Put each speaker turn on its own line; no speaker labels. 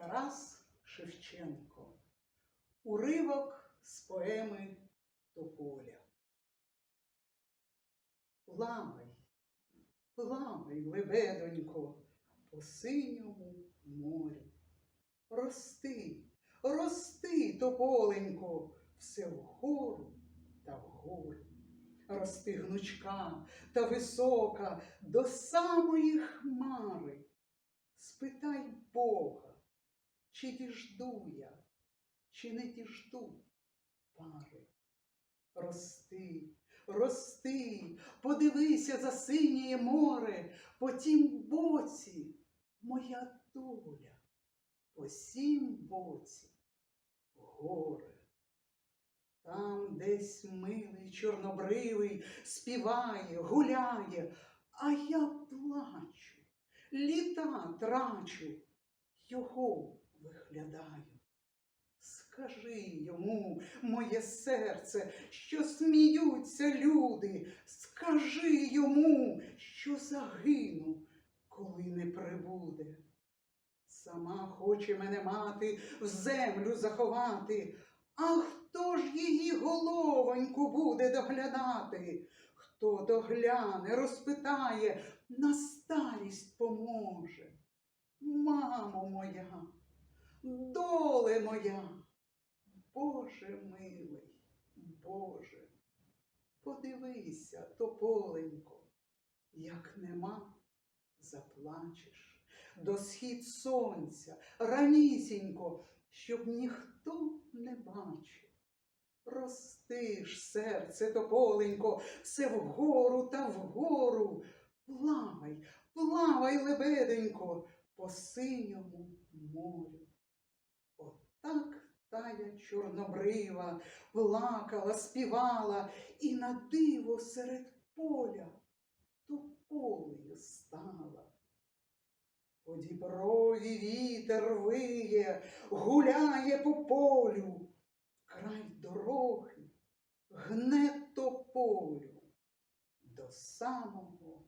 Тарас Шевченко. Уривок з поеми Тополя. Пламай, пламай, лебедонько, по синьому морю. Рости, рости, тополенько, все вгору та вгору. Рости гнучка та висока до самої хмари. Спитай Бога, чи діжду я, чи не діжду пари. Рости, рости, подивися за синє море, по тім боці моя доля, по сім боці горе. Там десь милий чорнобривий співає, гуляє, а я плачу, літа трачу, його виглядаю. Скажи йому, моє серце, що сміються люди, скажи йому, що загину, коли не прибуде. Сама хоче мене мати в землю заховати, а хто ж її головоньку буде доглядати? Хто догляне, розпитає, на старість поможе. Мамо моя, доле моя, Боже милий, Боже, подивися, тополенько, як нема, заплачеш до схід сонця, ранісінько, щоб ніхто не бачив. Рости ж, серце тополенько, все вгору та вгору. Плавай, плавай, лебеденько, по синьому морю. Отак тая чорнобрива плакала, співала, і на диво серед поля тополею стала. По діброві вітер виє, гуляє по полю, край дороги гне тополю до самого